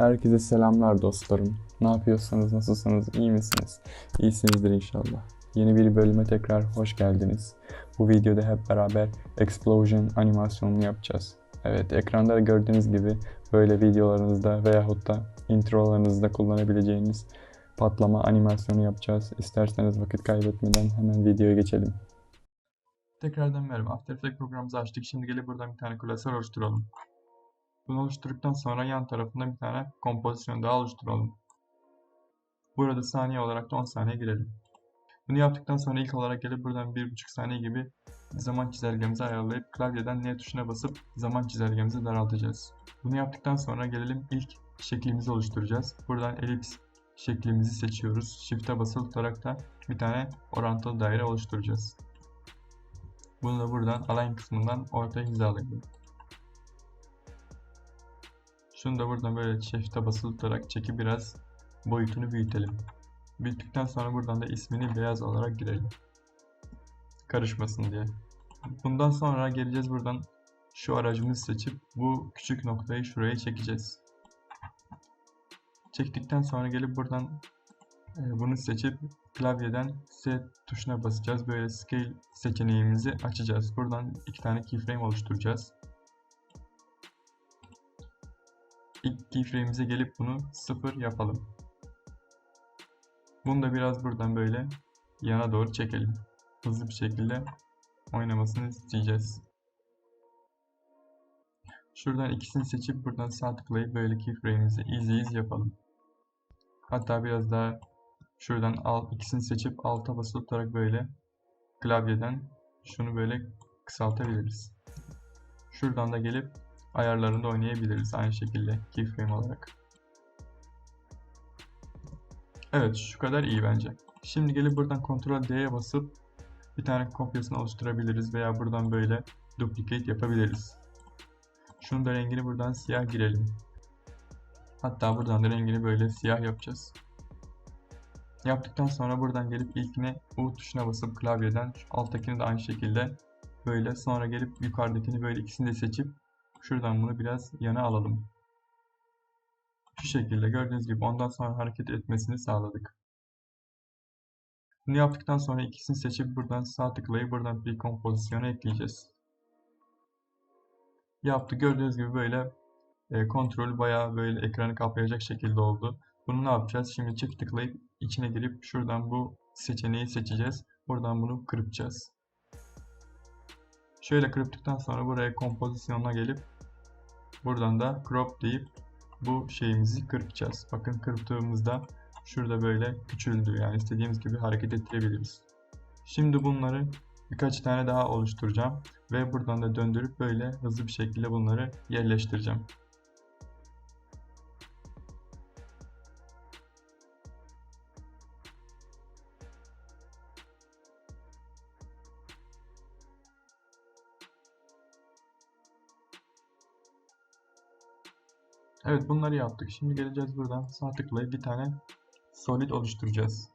Herkese selamlar dostlarım. Ne yapıyorsanız, nasılsınız, iyi misiniz? İyisinizdir inşallah. Yeni bir bölüme tekrar hoş geldiniz. Bu videoda hep beraber Explosion animasyonunu yapacağız. Evet, ekranda da gördüğünüz gibi böyle videolarınızda veyahut da introlarınızda kullanabileceğiniz patlama animasyonu yapacağız. İsterseniz vakit kaybetmeden hemen videoya geçelim. Tekrardan merhaba. After Effects programımızı açtık. Şimdi gelip buradan bir tane klasör oluşturalım. Bunu oluşturduktan sonra yan tarafında bir tane kompozisyon daha oluşturalım. Burada saniye olarak da 10 saniye girelim. Bunu yaptıktan sonra ilk olarak gelip buradan 1.5 saniye gibi zaman çizelgemizi ayarlayıp klavyeden N tuşuna basıp zaman çizelgemizi daraltacağız. Bunu yaptıktan sonra gelelim ilk şeklimizi oluşturacağız. Buradan elips şeklimizi seçiyoruz. Shift'e basılı tutarak da bir tane orantılı daire oluşturacağız. Bunu da buradan align kısmından ortaya hizalayalım. Şunu da buradan böyle shift'e basılı tutarak çekip biraz boyutunu büyütelim. Büyüttükten sonra buradan da ismini beyaz olarak girelim. Karışmasın diye. Bundan sonra geleceğiz buradan şu aracımızı seçip bu küçük noktayı şuraya çekeceğiz. Çektikten sonra gelip buradan e, bunu seçip klavyeden S tuşuna basacağız. Böyle scale seçeneğimizi açacağız. Buradan iki tane keyframe oluşturacağız. İlk keyframe'imize gelip bunu sıfır yapalım. Bunu da biraz buradan böyle yana doğru çekelim. Hızlı bir şekilde oynamasını isteyeceğiz. Şuradan ikisini seçip buradan sağ tıklayıp böyle keyframe'imizi easy easy yapalım. Hatta biraz daha şuradan alt, ikisini seçip alta basılı tutarak böyle klavyeden şunu böyle kısaltabiliriz. Şuradan da gelip ayarlarında oynayabiliriz aynı şekilde keyframe olarak. Evet şu kadar iyi bence. Şimdi gelip buradan Ctrl D'ye basıp bir tane kopyasını oluşturabiliriz veya buradan böyle duplicate yapabiliriz. Şunun da rengini buradan siyah girelim. Hatta buradan da rengini böyle siyah yapacağız. Yaptıktan sonra buradan gelip ilkine U tuşuna basıp klavyeden alttakini de aynı şekilde böyle sonra gelip yukarıdakini böyle ikisini de seçip şuradan bunu biraz yana alalım. Şu şekilde gördüğünüz gibi ondan sonra hareket etmesini sağladık. Bunu yaptıktan sonra ikisini seçip buradan sağ tıklayıp buradan bir kompozisyona ekleyeceğiz. Yaptı. Gördüğünüz gibi böyle e, kontrol bayağı böyle ekranı kaplayacak şekilde oldu. Bunu ne yapacağız? Şimdi çift tıklayıp içine girip şuradan bu seçeneği seçeceğiz. Buradan bunu kırpacağız. Şöyle kırptıktan sonra buraya kompozisyona gelip buradan da crop deyip bu şeyimizi kırpacağız. Bakın kırptığımızda şurada böyle küçüldü. Yani istediğimiz gibi hareket ettirebiliriz. Şimdi bunları birkaç tane daha oluşturacağım. Ve buradan da döndürüp böyle hızlı bir şekilde bunları yerleştireceğim. Evet bunları yaptık. Şimdi geleceğiz buradan sağ tıklayıp bir tane solid oluşturacağız.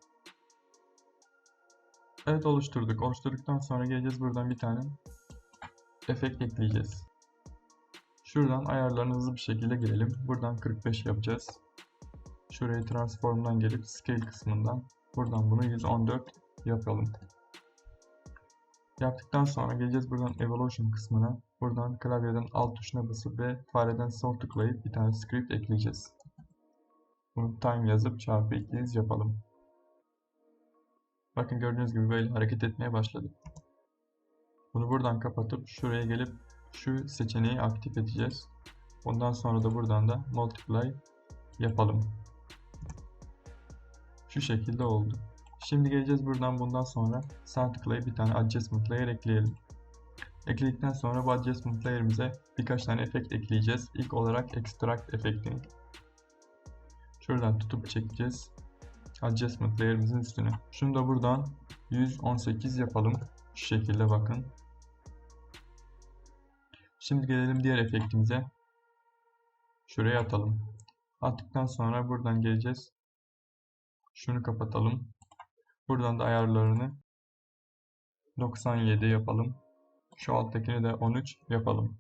Evet oluşturduk. Oluşturduktan sonra geleceğiz buradan bir tane efekt ekleyeceğiz. Şuradan ayarlarını hızlı bir şekilde girelim. Buradan 45 yapacağız. Şuraya transformdan gelip scale kısmından buradan bunu 114 yapalım. Yaptıktan sonra geleceğiz buradan evolution kısmına. Buradan klavyeden alt tuşuna basıp ve fareden sol tıklayıp bir tane script ekleyeceğiz. Bunu time yazıp çarpı 200 yapalım. Bakın gördüğünüz gibi böyle hareket etmeye başladı. Bunu buradan kapatıp şuraya gelip şu seçeneği aktif edeceğiz. Ondan sonra da buradan da multiply yapalım. Şu şekilde oldu. Şimdi geleceğiz buradan bundan sonra sağ tıklayıp bir tane adjustment layer ekleyelim. Ekledikten sonra bu adjustment layer'imize birkaç tane efekt ekleyeceğiz. İlk olarak extract efektini. Şuradan tutup çekeceğiz. Adjustment layer'ımızın üstüne. Şunu da buradan 118 yapalım. Şu şekilde bakın. Şimdi gelelim diğer efektimize. Şuraya atalım. Attıktan sonra buradan geleceğiz. Şunu kapatalım. Buradan da ayarlarını 97 yapalım. Şu alttakini de 13 yapalım.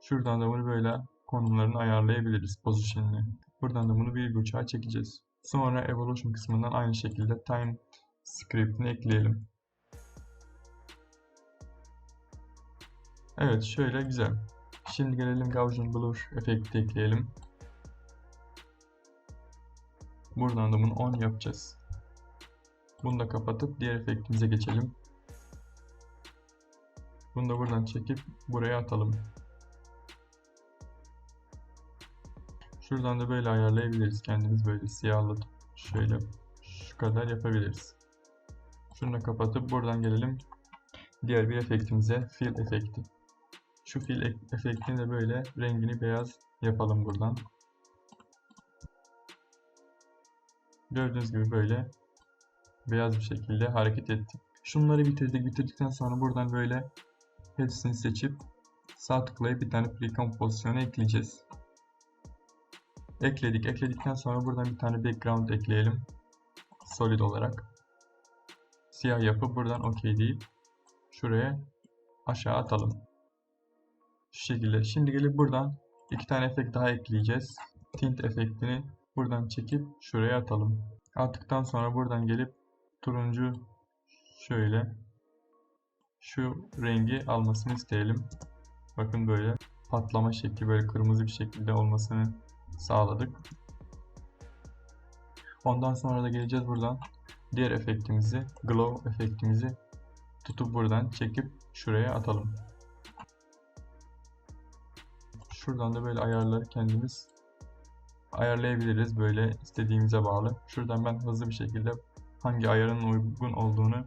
Şuradan da bunu böyle konumlarını ayarlayabiliriz. Position'ını. Buradan da bunu bir buçuğa çekeceğiz. Sonra Evolution kısmından aynı şekilde Time script'ini ekleyelim. Evet şöyle güzel. Şimdi gelelim Gaussian Blur efekti ekleyelim. Buradan da bunu 10 yapacağız. Bunu da kapatıp diğer efektimize geçelim. Bunu da buradan çekip buraya atalım. Şuradan da böyle ayarlayabiliriz. Kendimiz böyle siyahlatıp şöyle şu kadar yapabiliriz. Şunu da kapatıp buradan gelelim diğer bir efektimize fill efekti. Şu fill efektini de böyle rengini beyaz yapalım buradan. Gördüğünüz gibi böyle beyaz bir şekilde hareket ettik. Şunları bitirdik. Bitirdikten sonra buradan böyle hepsini seçip sağ tıklayıp bir tane prekompozisyonu ekleyeceğiz. Ekledik. Ekledikten sonra buradan bir tane background ekleyelim. Solid olarak. Siyah yapıp buradan OK deyip şuraya aşağı atalım. Şu şekilde. Şimdi gelip buradan iki tane efekt daha ekleyeceğiz. Tint efektini buradan çekip şuraya atalım. Attıktan sonra buradan gelip turuncu şöyle şu rengi almasını isteyelim. Bakın böyle patlama şekli böyle kırmızı bir şekilde olmasını sağladık. Ondan sonra da geleceğiz buradan diğer efektimizi glow efektimizi tutup buradan çekip şuraya atalım. Şuradan da böyle ayarları kendimiz ayarlayabiliriz böyle istediğimize bağlı. Şuradan ben hızlı bir şekilde hangi ayarın uygun olduğunu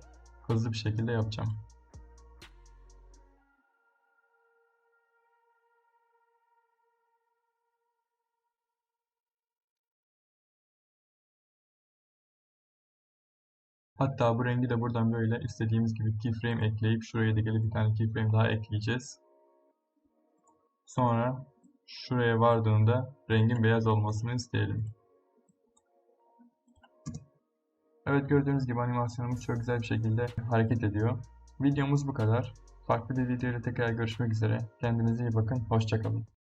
hızlı bir şekilde yapacağım. Hatta bu rengi de buradan böyle istediğimiz gibi keyframe ekleyip şuraya da gelip bir tane keyframe daha ekleyeceğiz. Sonra şuraya vardığında rengin beyaz olmasını isteyelim. Evet gördüğünüz gibi animasyonumuz çok güzel bir şekilde hareket ediyor. Videomuz bu kadar. Farklı bir videoyla tekrar görüşmek üzere. Kendinize iyi bakın. Hoşçakalın.